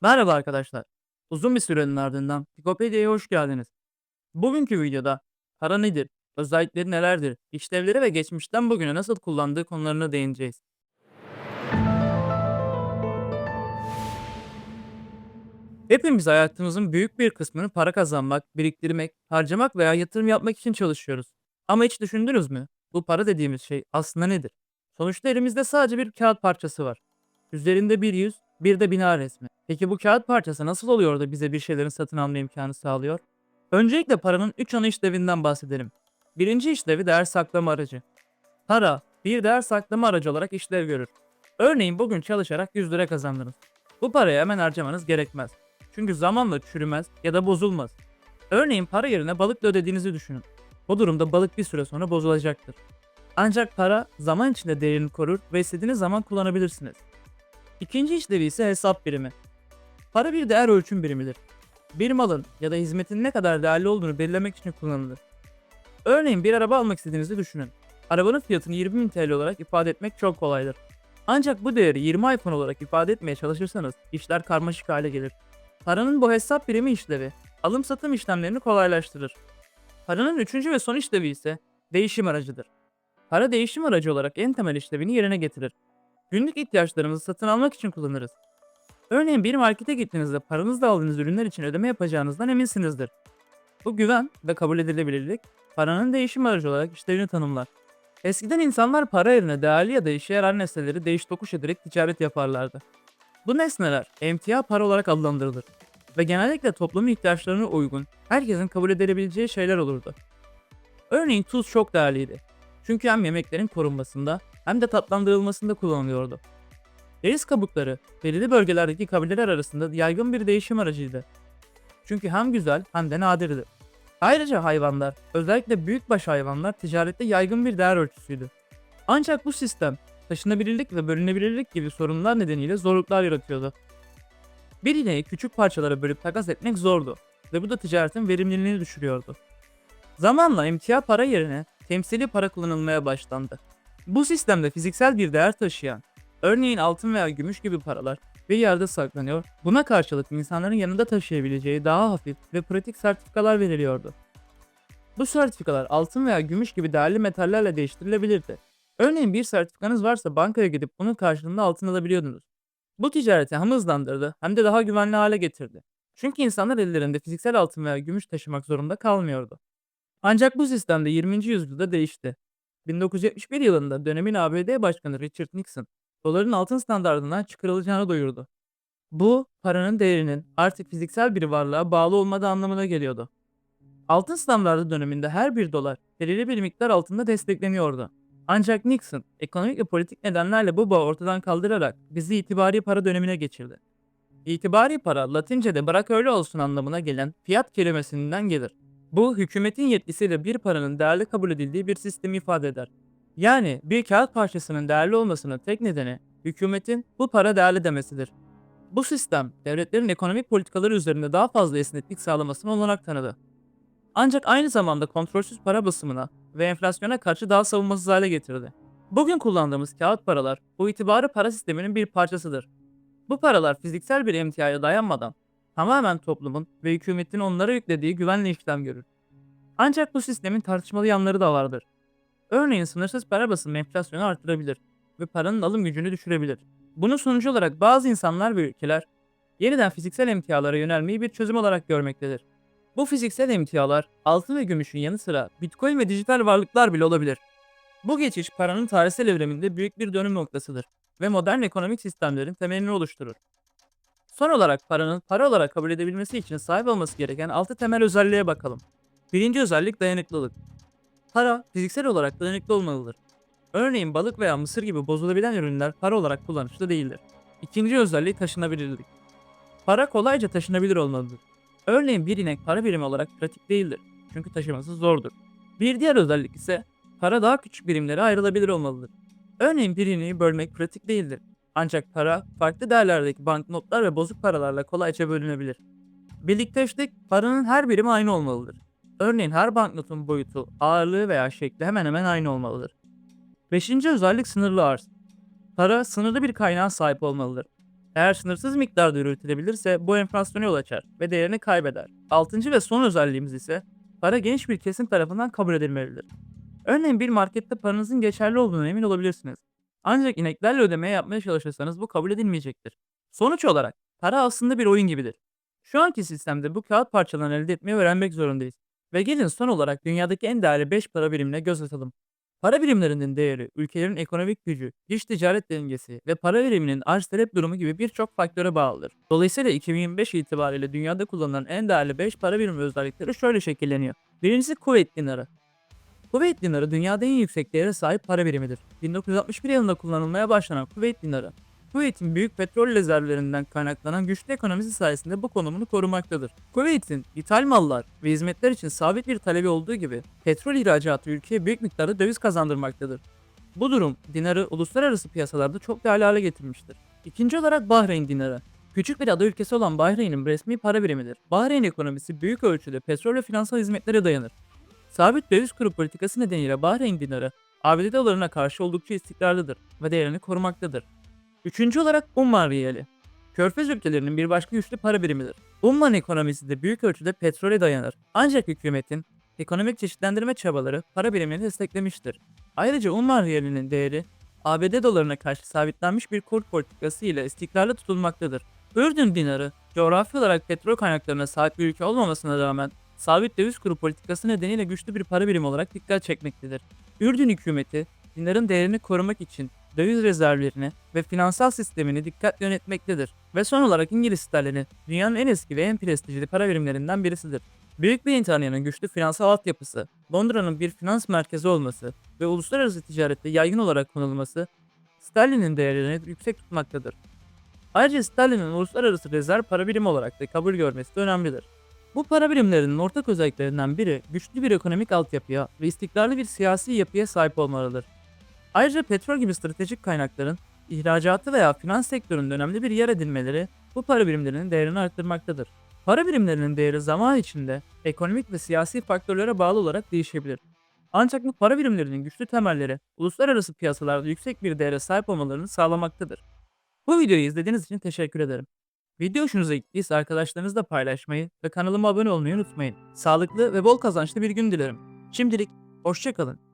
Merhaba arkadaşlar. Uzun bir sürenin ardından Pikopedia'ya hoş geldiniz. Bugünkü videoda para nedir, özellikleri nelerdir, işlevleri ve geçmişten bugüne nasıl kullandığı konularına değineceğiz. Hepimiz hayatımızın büyük bir kısmını para kazanmak, biriktirmek, harcamak veya yatırım yapmak için çalışıyoruz. Ama hiç düşündünüz mü? Bu para dediğimiz şey aslında nedir? Sonuçta elimizde sadece bir kağıt parçası var. Üzerinde bir yüz, bir de bina resmi. Peki bu kağıt parçası nasıl oluyor da bize bir şeylerin satın alma imkanı sağlıyor? Öncelikle paranın 3 ana işlevinden bahsedelim. Birinci işlevi değer saklama aracı. Para, bir değer saklama aracı olarak işlev görür. Örneğin bugün çalışarak 100 lira kazandınız. Bu parayı hemen harcamanız gerekmez. Çünkü zamanla çürümez ya da bozulmaz. Örneğin para yerine balıkla ödediğinizi düşünün. Bu durumda balık bir süre sonra bozulacaktır. Ancak para zaman içinde değerini korur ve istediğiniz zaman kullanabilirsiniz. İkinci işlevi ise hesap birimi. Para bir değer ölçüm birimidir. Bir malın ya da hizmetin ne kadar değerli olduğunu belirlemek için kullanılır. Örneğin bir araba almak istediğinizi düşünün. Arabanın fiyatını 20.000 TL olarak ifade etmek çok kolaydır. Ancak bu değeri 20 iPhone olarak ifade etmeye çalışırsanız işler karmaşık hale gelir. Paranın bu hesap birimi işlevi, alım satım işlemlerini kolaylaştırır. Paranın üçüncü ve son işlevi ise değişim aracıdır. Para değişim aracı olarak en temel işlevini yerine getirir. Günlük ihtiyaçlarımızı satın almak için kullanırız. Örneğin bir markete gittiğinizde paranızla aldığınız ürünler için ödeme yapacağınızdan eminsinizdir. Bu güven ve kabul edilebilirlik paranın değişim aracı olarak işlevini tanımlar. Eskiden insanlar para yerine değerli ya da işe yarar nesneleri değiş tokuş ederek ticaret yaparlardı. Bu nesneler emtia para olarak adlandırılır ve genellikle toplumun ihtiyaçlarına uygun, herkesin kabul edebileceği şeyler olurdu. Örneğin tuz çok değerliydi. Çünkü hem yemeklerin korunmasında hem de tatlandırılmasında kullanılıyordu. Deniz kabukları belirli bölgelerdeki kabileler arasında yaygın bir değişim aracıydı. Çünkü hem güzel hem de nadirdi. Ayrıca hayvanlar, özellikle büyükbaş hayvanlar ticarette yaygın bir değer ölçüsüydü. Ancak bu sistem taşınabilirlik ve bölünebilirlik gibi sorunlar nedeniyle zorluklar yaratıyordu. Bir ineği küçük parçalara bölüp takas etmek zordu ve bu da ticaretin verimliliğini düşürüyordu. Zamanla emtia para yerine temsili para kullanılmaya başlandı. Bu sistemde fiziksel bir değer taşıyan, örneğin altın veya gümüş gibi paralar bir yerde saklanıyor, buna karşılık insanların yanında taşıyabileceği daha hafif ve pratik sertifikalar veriliyordu. Bu sertifikalar altın veya gümüş gibi değerli metallerle değiştirilebilirdi. Örneğin bir sertifikanız varsa bankaya gidip bunun karşılığında altın alabiliyordunuz. Bu ticareti hem hızlandırdı hem de daha güvenli hale getirdi. Çünkü insanlar ellerinde fiziksel altın veya gümüş taşımak zorunda kalmıyordu. Ancak bu sistem de 20. yüzyılda değişti. 1971 yılında dönemin ABD Başkanı Richard Nixon, doların altın standardından çıkarılacağını duyurdu. Bu, paranın değerinin artık fiziksel bir varlığa bağlı olmadığı anlamına geliyordu. Altın standardı döneminde her bir dolar belirli bir miktar altında destekleniyordu. Ancak Nixon, ekonomik ve politik nedenlerle bu bağı ortadan kaldırarak bizi itibari para dönemine geçirdi. İtibari para, Latince'de bırak öyle olsun anlamına gelen fiyat kelimesinden gelir. Bu, hükümetin yetkisiyle bir paranın değerli kabul edildiği bir sistemi ifade eder. Yani bir kağıt parçasının değerli olmasının tek nedeni hükümetin bu para değerli demesidir. Bu sistem devletlerin ekonomik politikaları üzerinde daha fazla esneklik sağlamasına olanak tanıdı. Ancak aynı zamanda kontrolsüz para basımına ve enflasyona karşı daha savunmasız hale getirdi. Bugün kullandığımız kağıt paralar bu itibarı para sisteminin bir parçasıdır. Bu paralar fiziksel bir emtiaya dayanmadan tamamen toplumun ve hükümetin onlara yüklediği güvenle işlem görür. Ancak bu sistemin tartışmalı yanları da vardır. Örneğin sınırsız para basımı enflasyonu artırabilir ve paranın alım gücünü düşürebilir. Bunun sonucu olarak bazı insanlar ve ülkeler yeniden fiziksel emtialara yönelmeyi bir çözüm olarak görmektedir. Bu fiziksel emtialar altın ve gümüşün yanı sıra bitcoin ve dijital varlıklar bile olabilir. Bu geçiş paranın tarihsel evriminde büyük bir dönüm noktasıdır ve modern ekonomik sistemlerin temelini oluşturur. Son olarak paranın para olarak kabul edebilmesi için sahip olması gereken 6 temel özelliğe bakalım. Birinci özellik dayanıklılık. Para fiziksel olarak dayanıklı olmalıdır. Örneğin balık veya mısır gibi bozulabilen ürünler para olarak kullanışlı değildir. İkinci özelliği taşınabilirlik. Para kolayca taşınabilir olmalıdır. Örneğin bir inek para birimi olarak pratik değildir. Çünkü taşıması zordur. Bir diğer özellik ise para daha küçük birimlere ayrılabilir olmalıdır. Örneğin bir ineği bölmek pratik değildir. Ancak para farklı değerlerdeki banknotlar ve bozuk paralarla kolayca bölünebilir. Birlikteşlik paranın her birimi aynı olmalıdır. Örneğin her banknotun boyutu, ağırlığı veya şekli hemen hemen aynı olmalıdır. Beşinci özellik sınırlı arz. Para sınırlı bir kaynağa sahip olmalıdır. Eğer sınırsız miktarda üretilebilirse bu enflasyona yol açar ve değerini kaybeder. Altıncı ve son özelliğimiz ise para geniş bir kesim tarafından kabul edilmelidir. Örneğin bir markette paranızın geçerli olduğuna emin olabilirsiniz. Ancak ineklerle ödemeye yapmaya çalışırsanız bu kabul edilmeyecektir. Sonuç olarak para aslında bir oyun gibidir. Şu anki sistemde bu kağıt parçalarını elde etmeyi öğrenmek zorundayız. Ve gelin son olarak dünyadaki en değerli 5 para birimine göz atalım. Para birimlerinin değeri, ülkelerin ekonomik gücü, dış ticaret dengesi ve para biriminin arz talep durumu gibi birçok faktöre bağlıdır. Dolayısıyla 2025 itibariyle dünyada kullanılan en değerli 5 para birimi özellikleri şöyle şekilleniyor. Birincisi Kuveyt dinarı. Kuveyt dinarı dünyada en yüksek değere sahip para birimidir. 1961 yılında kullanılmaya başlanan Kuveyt dinarı, Kuveyt'in büyük petrol rezervlerinden kaynaklanan güçlü ekonomisi sayesinde bu konumunu korumaktadır. Kuveyt'in ithal mallar ve hizmetler için sabit bir talebi olduğu gibi petrol ihracatı ülkeye büyük miktarda döviz kazandırmaktadır. Bu durum dinarı uluslararası piyasalarda çok değerli hale getirmiştir. İkinci olarak Bahreyn dinarı. Küçük bir ada ülkesi olan Bahreyn'in resmi para birimidir. Bahreyn ekonomisi büyük ölçüde petrol ve finansal hizmetlere dayanır. Sabit döviz kuru politikası nedeniyle Bahreyn dinarı ABD dolarına karşı oldukça istikrarlıdır ve değerini korumaktadır. Üçüncü olarak Umman riyali. Körfez ülkelerinin bir başka güçlü para birimidir. Umman ekonomisi de büyük ölçüde petrole dayanır. Ancak hükümetin ekonomik çeşitlendirme çabaları para birimini desteklemiştir. Ayrıca Umman riyalinin değeri ABD dolarına karşı sabitlenmiş bir kur politikası ile istikrarlı tutulmaktadır. Ürdün dinarı, coğrafi olarak petrol kaynaklarına sahip bir ülke olmamasına rağmen sabit döviz kuru politikası nedeniyle güçlü bir para birimi olarak dikkat çekmektedir. Ürdün hükümeti, dinarın değerini korumak için döviz rezervlerini ve finansal sistemini dikkatli yönetmektedir. Ve son olarak İngiliz sterlini dünyanın en eski ve en prestijli para birimlerinden birisidir. Büyük Britanya'nın güçlü finansal altyapısı, Londra'nın bir finans merkezi olması ve uluslararası ticarette yaygın olarak kullanılması sterlinin değerini yüksek tutmaktadır. Ayrıca sterlinin uluslararası rezerv para birimi olarak da kabul görmesi de önemlidir. Bu para birimlerinin ortak özelliklerinden biri güçlü bir ekonomik altyapıya ve istikrarlı bir siyasi yapıya sahip olmalıdır. Ayrıca petrol gibi stratejik kaynakların ihracatı veya finans sektöründe önemli bir yer edinmeleri bu para birimlerinin değerini arttırmaktadır. Para birimlerinin değeri zaman içinde ekonomik ve siyasi faktörlere bağlı olarak değişebilir. Ancak bu para birimlerinin güçlü temelleri uluslararası piyasalarda yüksek bir değere sahip olmalarını sağlamaktadır. Bu videoyu izlediğiniz için teşekkür ederim. Video hoşunuza gittiyse arkadaşlarınızla paylaşmayı ve kanalıma abone olmayı unutmayın. Sağlıklı ve bol kazançlı bir gün dilerim. Şimdilik hoşçakalın.